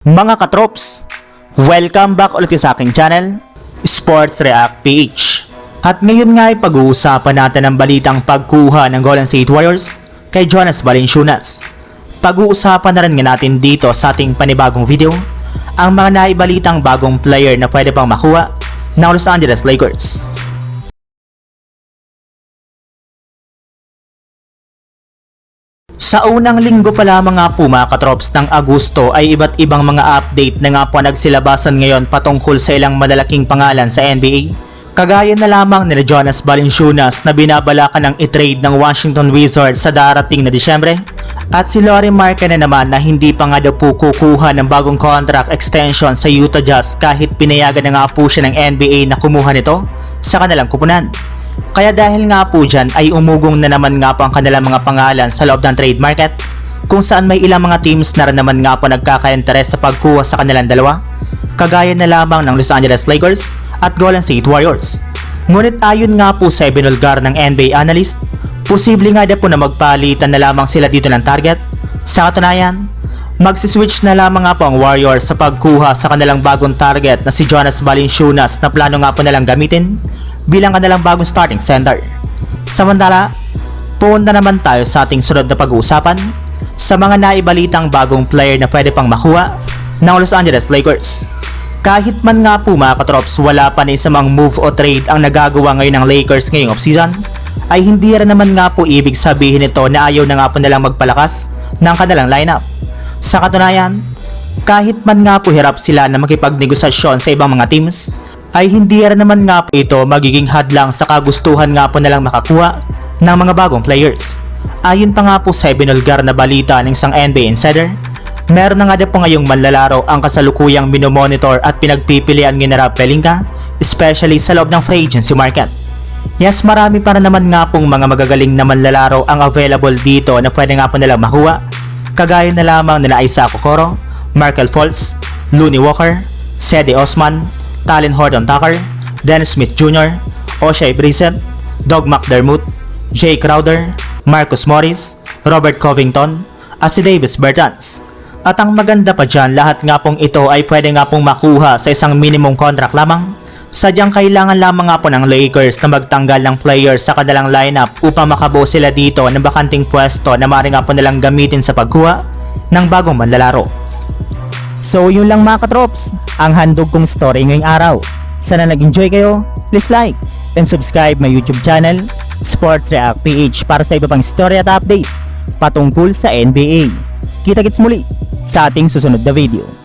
Mga katrops, welcome back ulit sa aking channel, Sports React PH. At ngayon nga ay pag-uusapan natin ang balitang pagkuha ng Golden State Warriors kay Jonas Valanciunas. Pag-uusapan na rin nga natin dito sa ating panibagong video ang mga naibalitang bagong player na pwede pang makuha ng Los Angeles Lakers. Sa unang linggo pa lamang nga po mga katrops ng Agosto ay iba't ibang mga update na nga po nagsilabasan ngayon patungkol sa ilang malalaking pangalan sa NBA. Kagaya na lamang ni Jonas Valanciunas na binabalakan ng i-trade ng Washington Wizards sa darating na Disyembre at si Laurie Markkanen na naman na hindi pa nga daw po kukuha ng bagong contract extension sa Utah Jazz kahit pinayagan na nga po siya ng NBA na kumuha nito sa kanilang kupunan. Kaya dahil nga po dyan ay umugong na naman nga po ang kanilang mga pangalan sa loob ng trade market kung saan may ilang mga teams na rin naman nga po nagkaka-interes sa pagkuha sa kanilang dalawa kagaya na lamang ng Los Angeles Lakers at Golden State Warriors. Ngunit ayon nga po sa ibinulgar ng NBA analyst, posible nga daw po na magpalitan na lamang sila dito ng target. Sa katunayan, magsiswitch na lamang nga po ang Warriors sa pagkuha sa kanilang bagong target na si Jonas Valanciunas na plano nga po nilang gamitin bilang kanilang bagong starting center. Samantala, punta naman tayo sa ating sunod na pag-uusapan sa mga naibalitang bagong player na pwede pang makuha ng Los Angeles Lakers. Kahit man nga po mga katrops wala pa ni isang move o trade ang nagagawa ngayon ng Lakers ngayong offseason, ay hindi rin naman nga po ibig sabihin nito na ayaw na nga po nilang magpalakas ng kanilang lineup. Sa katunayan, kahit man nga po hirap sila na makipagnegosasyon sa ibang mga teams, ay hindi rin naman nga po ito magiging hadlang sa kagustuhan nga po nilang makakuha ng mga bagong players. Ayon pa nga po sa binulgar na balita ng isang NBA insider, meron na nga din po ngayong manlalaro ang kasalukuyang minomonitor at pinagpipilian ni Rob Pelinka, especially sa loob ng free agency market. Yes, marami pa rin naman nga pong mga magagaling na manlalaro ang available dito na pwede nga po nilang makuha, kagaya na lamang nila Isaac Okoro, Markel Fultz, Looney Walker, Sede Osman, Talon Horton Tucker, Dennis Smith Jr., O'Shea Brissett, Doug McDermott, Jay Crowder, Marcus Morris, Robert Covington, at si Davis Bertans. At ang maganda pa dyan, lahat nga pong ito ay pwede nga pong makuha sa isang minimum contract lamang. Sadyang kailangan lamang nga po ng Lakers na magtanggal ng players sa kanilang lineup upang makabuo sila dito ng bakanting pwesto na maaari nga po nilang gamitin sa pagkuha ng bagong manlalaro. So yun lang mga katrops, ang handog kong story ngayong araw. Sana nag-enjoy kayo, please like and subscribe my YouTube channel, Sports React PH para sa iba pang story at update patungkol sa NBA. Kita-kits muli sa ating susunod na video.